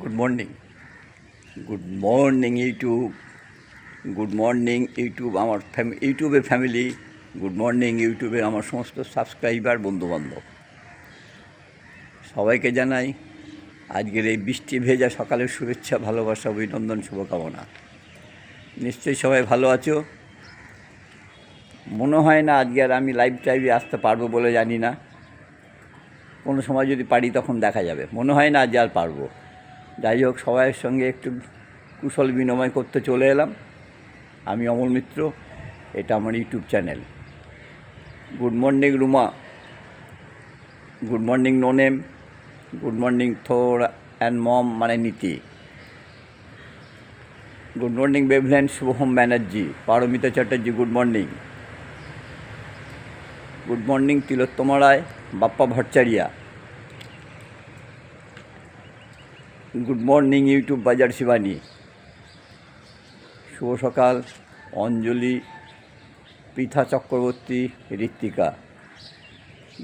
Good morning good morning YouTube good morning YouTube আমার ফ্যামি ইউটিউবের ফ্যামিলি গুড মর্নিং ইউটিউবের আমার সমস্ত সাবস্ক্রাইবার বন্ধুবান্ধব। সবাইকে জানাই আজকের এই বৃষ্টি ভেজা সকালের শুভেচ্ছা, ভালোবাসা, অভিনন্দন, শুভকামনা। নিশ্চয়ই সবাই ভালো আছো? মনে হয় না আজকে আর আমি লাইভ টাইভে আসতে পারব বলে জানি না। কোনো সময় যদি পারি তখন দেখা যাবে। মনে হয় না আজ আর পারব। যাই হোক, সবাইয়ের সঙ্গে একটু কুশল বিনিময় করতে চলে এলাম। আমি অমল মিত্র, এটা আমার YouTube channel. Good morning, Ruma. Good morning, no name. Good morning, Thor and mom মানে Niti. Good morning বেভলেন Shubham Banerjee, Paramita Chatterjee, good morning. Good morning, Tilottama Roy, Bappa Bhattacharya. Good morning, YouTube বাজার শিবানী। শুভ সকাল, Anjali, Pritha Chakraborty, Ritwika.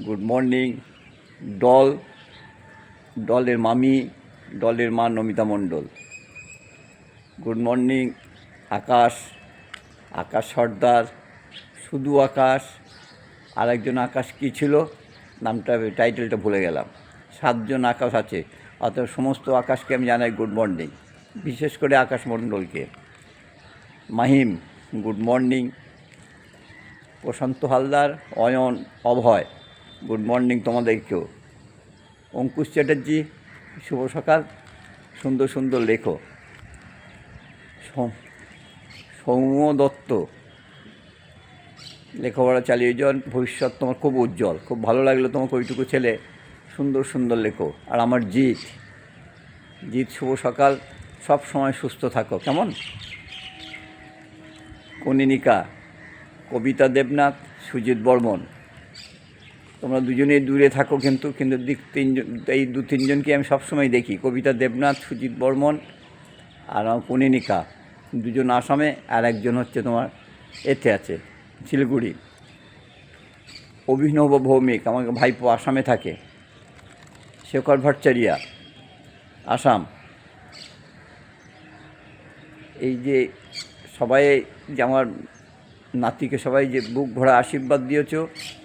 Good morning, Doll, ডলের মামি, ডলের মা Namita Mondal. Good morning, Akash Akash Sardar, শুধু আকাশ আর একজন আকাশ কী ছিল? নামটা, টাইটেলটা ভুলে গেলাম। সাতজন আকাশ আছে। অর্থাৎ সমস্ত আকাশকে আমি জানাই গুড মর্নিং। বিশেষ করে আকাশ মণ্ডলকে Mahim, good morning. Prashanta Haldar, Ayan, Abhay, good morning তোমাদেরকেও। অঙ্কুশ চ্যাটার্জি, শুভ সকাল। সুন্দর সুন্দর লেখো। সৌম্য দত্ত। লেখাপড়া চালিয়ে যান, ভবিষ্যৎ তোমার খুব উজ্জ্বল। খুব ভালো লাগল তোমাকে ওইটুকু ছেলে। সুন্দর সুন্দর লেখো। আর আমার জিৎ জিৎ, শুভ সকাল। সব সময় সুস্থ থাকো, কেমন? কনিনিকা কবিতা দেবনাথ, সুজিত বর্মন। তোমরা দুজনেই দূরে থাকো কিন্তু কিন্তু দিক তিনজন, এই দু তিনজনকে আমি সবসময় দেখি। কবিতা দেবনাথ, সুজিত বর্মন আর আমার কনিনিকা দুজন আসামে আর একজন হচ্ছে তোমার এতে আছে, শিলিগুড়ি। অভিনব ভৌমিক, আমাকে ভাইপো আসামে থাকে। শেখর ভট্টাচারিয়া আসাম। এই যে সবাই যে আমার নাতিকে সবাই যে বুক ভরা আশীর্বাদ দিয়েছ,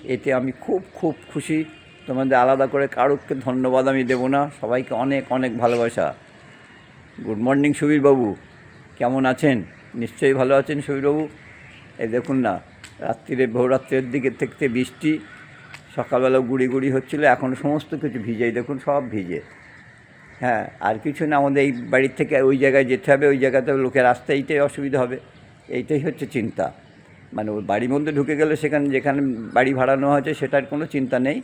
এতে আমি খুব খুব খুশি। তোমাদের আলাদা করে কারোকে ধন্যবাদ আমি দেবো না। সবাইকে অনেক অনেক ভালোবাসা। গুড মর্নিং সুবীরবাবু। কেমন আছেন? নিশ্চয়ই ভালো আছেন সুবীরবাবু। এই দেখুন না, রাত্রিরে, ভোররাত্রের দিকে থেকে বৃষ্টি। সকালবেলা গুড়ি গুড়ি হচ্ছিল, এখন সমস্ত কিছু ভিজেই দেখুন সব ভিজে। হ্যাঁ আর কিছু না, আমাদের এই বাড়ির থেকে ওই জায়গায় যেতে হবে, ওই জায়গাতে লোকের আসতে এইটাই অসুবিধা হবে, এইটাই হচ্ছে চিন্তা। মানে ওই বাড়ির মধ্যে ঢুকে গেলে সেখানে, যেখানে বাড়ি ভাড়া নেওয়া হয়েছে সেটার কোনো চিন্তা নেই।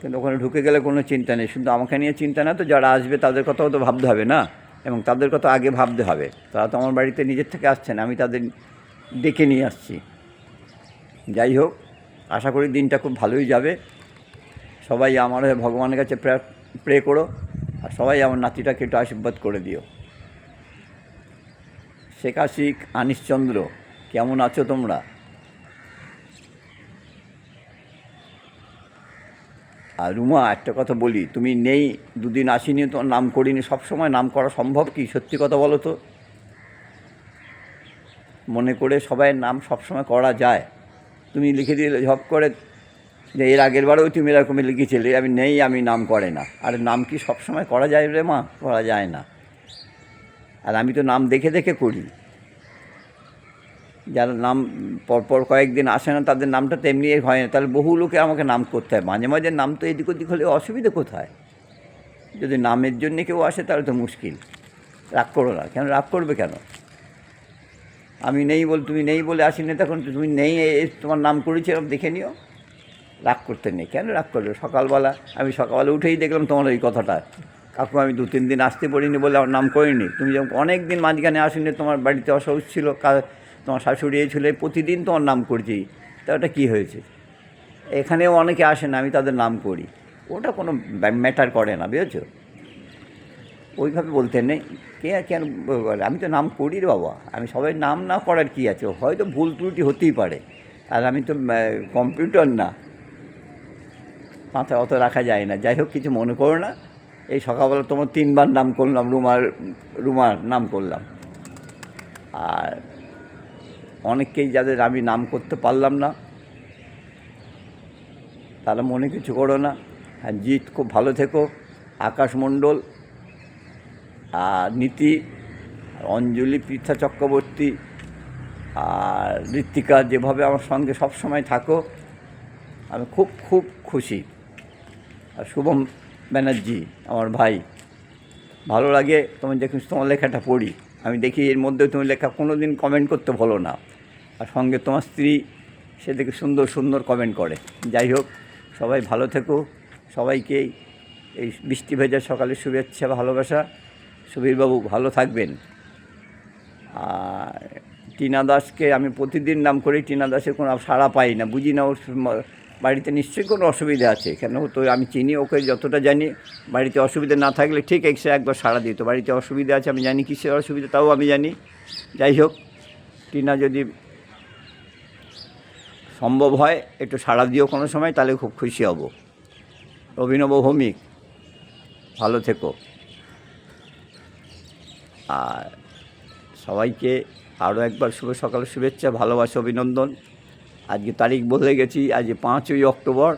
কিন্তু ওখানে ঢুকে গেলে কোনো চিন্তা নেই, শুধু আমাকে নিয়ে চিন্তা না তো, যারা আসবে তাদের কথাও তো ভাবতে হবে না, এবং তাদের কথা আগে ভাবতে হবে। তারা তো আমার বাড়িতে নিজের থেকে আসছে না, আমি তাদের ডেকে নিয়ে আসছি। যাই হোক, আশা করি দিনটা খুব ভালোই যাবে। সবাই আমার ভগবানের কাছে প্রে করো, আর সবাই আমার নাতিটাকে একটু আশীর্বাদ করে দিও। শেখ আশিক আনিশচন্দ্র, কেমন আছো তোমরা? আর রুমা, একটা কথা বলি, তুমি নেই, দুদিন আসিনি তোমার নাম করিনি সব সময় নাম করা সম্ভব কি? সত্যি কথা বলো তো। মনে করে সবাই নাম সবসময় করা যায়। তুমি লিখে দিলে, ঝপ করে যে এর আগের বারেও তুমি এরকমই লিখেছিলে, আমি নেই, আমি নাম করে না। আর নাম কি সবসময় করা যায় রে মা? করা যায় না। আর আমি তো নাম দেখে দেখে করি। যারা নাম পরপর কয়েকদিন আসে না, তাদের নামটা তেমনি হয় না। তাহলে বহু লোকে আমাকে নাম করতে হয়। মাঝে মাঝে নাম তো এদিক ওদিক হলে অসুবিধে কোথায়? যদি নামের জন্যে কেউ আসে, তাহলে তো মুশকিল। রাগ করো না। কেন? রাগ করবে কেন? আমি নেই বল, তুমি নেই বলে আসিনি, তখন তুমি নেই তোমার নাম করেছিলাম দেখে নিও। রাগ করতে নেই, কেন রাগ করবে? সকালবেলা আমি সকালবেলা উঠেই দেখলাম তোমার ওই কথাটা। কাকু, আমি দু তিন দিন আসতে পারিনি বলে আমার নাম করিনি। তুমি যখন অনেক দিন মাঝখানে আসিনি, তোমার বাড়িতে অসহজ ছিল তোমার শাশুড়ি এই ছিল, প্রতিদিন তোমার নাম করছি। তা ওটা কী হয়েছে? এখানেও অনেকে আসে না, আমি তাদের নাম করি। ওটা কোনো ম্যাটার করে না, বুঝেছ? ওইভাবে বলতে নেই। কে আর কেন? আমি তো নাম করি রে বাবা। আমি সবাই নাম না করার কি আছে? হয়তো ভুল ত্রুটি হতেই পারে। আর আমি তো কম্পিউটার না। মাথায় অত রাখা যায় না। যাই হোক, কিছু মনে করো না। এই সকালবেলা তোমার তিনবার নাম করলাম, রুমার রুমার নাম করলাম। আর অনেককেই যাদের আমি নাম করতে পারলাম না, তারা মনে কিছু করো না। আর জিৎ, খুব ভালো থেকো। আকাশ মণ্ডল নীতি, অঞ্জলি, পৃথা চক্রবর্তী আর ঋত্বিকা যেভাবে আমার সঙ্গে সব সময় থাকো, আমি খুব খুব খুশি। আর শুভম ব্যানার্জি, আমার ভাই, ভালো লাগে তোমার দেখুন, তোমার লেখাটা পড়ি। আমি দেখি এর মধ্যে তুমি লেখা কোনো দিন কমেন্ট করতে ভালো না। আর সঙ্গে তোমার স্ত্রী, সে দেখে সুন্দর সুন্দর কমেন্ট করে। যাই হোক, সবাই ভালো থেকো। সবাইকে এই বৃষ্টি ভেজা সকালে শুভেচ্ছা, ভালোবাসা। সুবীরবাবু ভালো থাকবেন। আর টিনা দাসকে আমি প্রতিদিন নাম করি টিনা দাসের কোনো সাড়া পাই না। বুঝি না ওর বাড়িতে নিশ্চয়ই কোনো অসুবিধা আছে। কেন তো আমি চিনি ওকে যতটা জানি। বাড়িতে অসুবিধা না থাকলে ঠিক এসে একবার সাড়া দিত। বাড়িতে অসুবিধা আছে, আমি জানি কিসের অসুবিধা তাও আমি জানি। যাই হোক, টিনা যদি সম্ভব হয় একটু সাড়া দিও কোনো সময়, তাহলে খুব খুশি হব। অভিনব ভৌমিক, ভালো থেকো। আর সবাইকে আরও একবার শুভ সকাল, শুভেচ্ছা, ভালোবাসা, অভিনন্দন। আজকে তারিখ বলে গেছি, আজ পাঁচই অক্টোবর,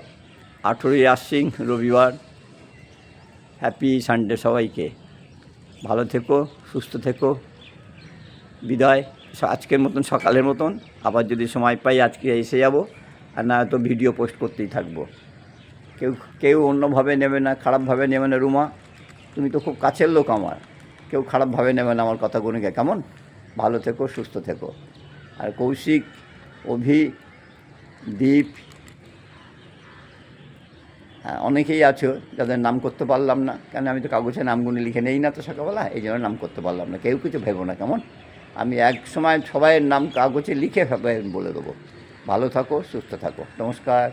আঠেরোই আশ্বিন, রবিবার। হ্যাপি সানডে সবাইকে। ভালো থেকো, সুস্থ থেকো। বিদায়, আজকের মতন, সকালের মতন। আবার যদি সময় পাই, আজকে এসে যাব। আর না তো ভিডিও পোস্ট করতেই থাকব। কেউ কেউ অন্যভাবে নেবে না, খারাপভাবে নেবে না, রুমা। তুমি তো খুব কাছের লোক আমার। কেউ খারাপভাবে নেবে না আমার কথা কথাগুলোকে। কেমন? ভালো থেকো সুস্থ থেকো। আর কৌশিক অভি দীপ হ্যাঁ, অনেকেই আছো যাদের নাম করতে পারলাম না। কেন আমি তো কাগজে নামগুলো লিখে নেই না তো সকালবেলা এই জন্য নাম করতে পারলাম না। কেউ কিছু ভেবো না কেমন? আমি এক সময় সবাইয়ের নাম কাগজে লিখে বলে দেবো। ভালো থাকো সুস্থ থাকো। নমস্কার।